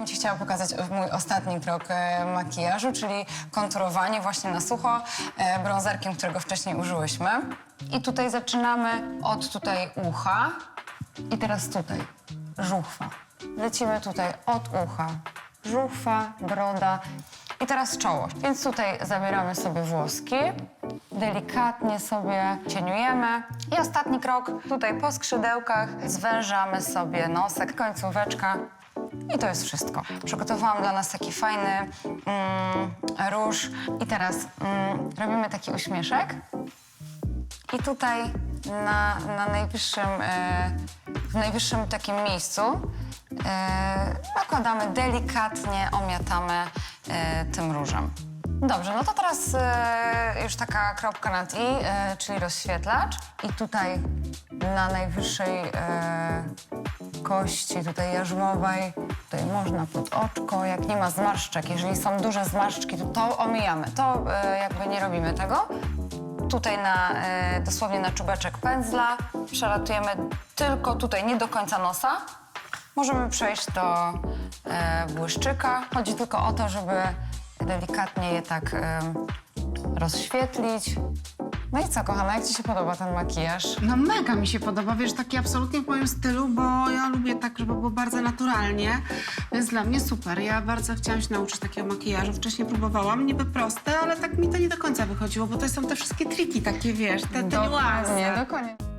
bym Ci chciała pokazać mój ostatni krok e, makijażu, czyli konturowanie właśnie na sucho e, brązerkiem, którego wcześniej użyłyśmy. I tutaj zaczynamy od tutaj ucha i teraz tutaj żuchwa. Lecimy tutaj od ucha, żuchwa, broda i teraz czoło. Więc tutaj zabieramy sobie włoski, delikatnie sobie cieniujemy. I ostatni krok, tutaj po skrzydełkach zwężamy sobie nosek, końcóweczka i to jest wszystko. Przygotowałam dla nas taki fajny mm, róż i teraz mm, robimy taki uśmieszek. I tutaj na, na najwyższym, e, w najwyższym takim miejscu e, nakładamy delikatnie, omiatamy e, tym różem. Dobrze, no to teraz e, już taka kropka nad i, e, czyli rozświetlacz. I tutaj na najwyższej e, kości, tutaj jarzmowej, tutaj można pod oczko, jak nie ma zmarszczek, jeżeli są duże zmarszczki, to to omijamy. To e, jakby nie robimy tego tutaj na, e, dosłownie na czubeczek pędzla. Przelatujemy tylko tutaj, nie do końca nosa. Możemy przejść do e, błyszczyka. Chodzi tylko o to, żeby delikatnie je tak rozświetlić. No i co, kochana, jak ci się podoba ten makijaż? No mega mi się podoba, wiesz, taki absolutnie w moim stylu, bo ja lubię tak, żeby było bardzo naturalnie, więc dla mnie super. Ja bardzo chciałam się nauczyć takiego makijażu. Wcześniej próbowałam, niby proste, ale tak mi to nie do końca wychodziło, bo to są te wszystkie triki takie, wiesz, te, te niuanse. dokładnie.